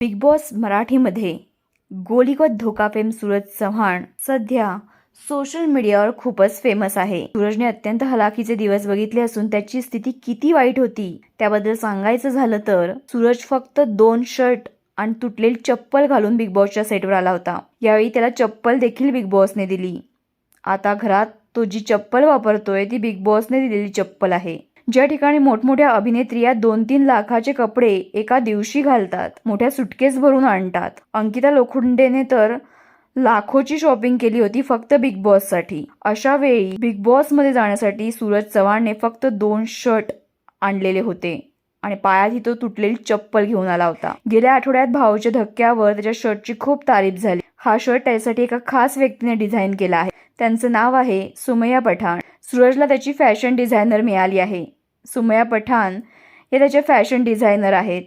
Big boss मराठीमध्ये गोलीगत धोका fame Suraj Chavan सध्या सोशल मीडियावर खूपच फेमस आहे. सूरजने अत्यंत हलाखीचे दिवस बघितले असून त्याची स्थिती किती वाईट होती त्याबद्दल सांगायचं झालं तर सूरज फक्त दोन शर्ट आणि तुटलेली चप्पल घालून बिग बॉसच्या सेटवर आला होता. यावेळी त्याला चप्पल देखील बिग बॉसने दिली. आता घरात तो जी चप्पल वापरतोय ती बिग बॉसने दिलेली चप्पल आहे. ज्या ठिकाणी मोठमोठ्या अभिनेत्री या दोन तीन लाखाचे कपडे एका दिवशी घालतात मोठ्या सुटकेस भरून आणतात. अंकिता लोखंडेने तर लाखोची शॉपिंग केली होती फक्त बिग बॉससाठी अशा वेळी बिग बॉसमध्ये जाण्यासाठी सूरज चव्हाणने फक्त दोन शर्ट आणलेले होते आणि पायात तो तुटलेली चप्पल घेऊन आला होता. गेल्या आठवड्यात भाऊच्या धक्क्यावर त्याच्या शर्टची खूप तारीफ झाली. हा शर्ट त्याच्यासाठी एका खास व्यक्तीने डिझाईन केला आहे. त्यांचं नाव आहे सुमया पठाण. सूरजला त्याची फॅशन डिझायनर मिळाली आहे. सुमया पठाण हे त्याचे फॅशन डिझायनर आहेत.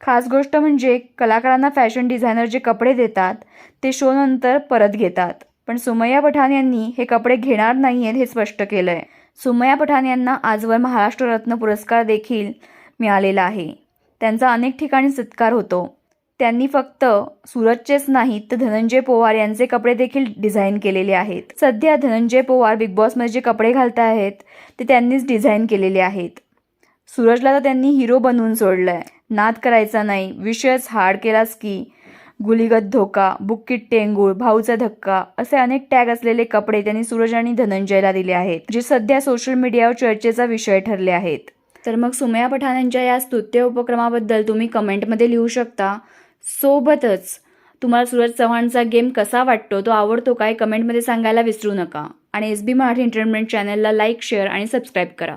खास गोष्ट म्हणजे कलाकारांना फॅशन डिझायनर जे कपडे देतात ते शोनंतर परत घेतात. पण सुमया पठाण यांनी हे कपडे घेणार नाही आहेत हे स्पष्ट केलं आहे सुमया पठाण यांना आजवर महाराष्ट्र रत्न पुरस्कार देखील मिळालेला आहे. त्यांचा अनेक ठिकाणी सत्कार होतो. त्यांनी फक्त सूरजचेच नाहीत तर धनंजय पोवार यांचे कपडे देखील डिझाईन केलेले आहेत. सध्या धनंजय पोवार बिग बॉसमध्ये जे कपडे घालत आहेत ते त्यांनीच डिझाईन केलेले आहेत. सूरजला तर त्यांनी हिरो बनवून सोडलंय. नाद करायचा नाही विषयच हार्ड केलास की गुलीगत धोका बुक्कीट टेंगूळ भाऊचा धक्का असे अनेक टॅग असलेले कपडे त्यांनी सूरज आणि धनंजयला दिले आहेत जे सध्या सोशल मीडियावर चर्चेचा विषय ठरले आहेत. तर मग सुमया पठाण यांच्या या स्तुत्य उपक्रमाबद्दल तुम्ही कमेंटमध्ये लिहू शकता. सोबतच. तुम्हाला सूरज चव्हाणचा गेम कसा वाटतो? तो आवडतो काय? कमेंटमध्ये सांगायला विसरू नका. आणि एस बी मराठी एंटरटेनमेंट चॅनलला लाईक शेअर आणि सबस्क्राईब करा.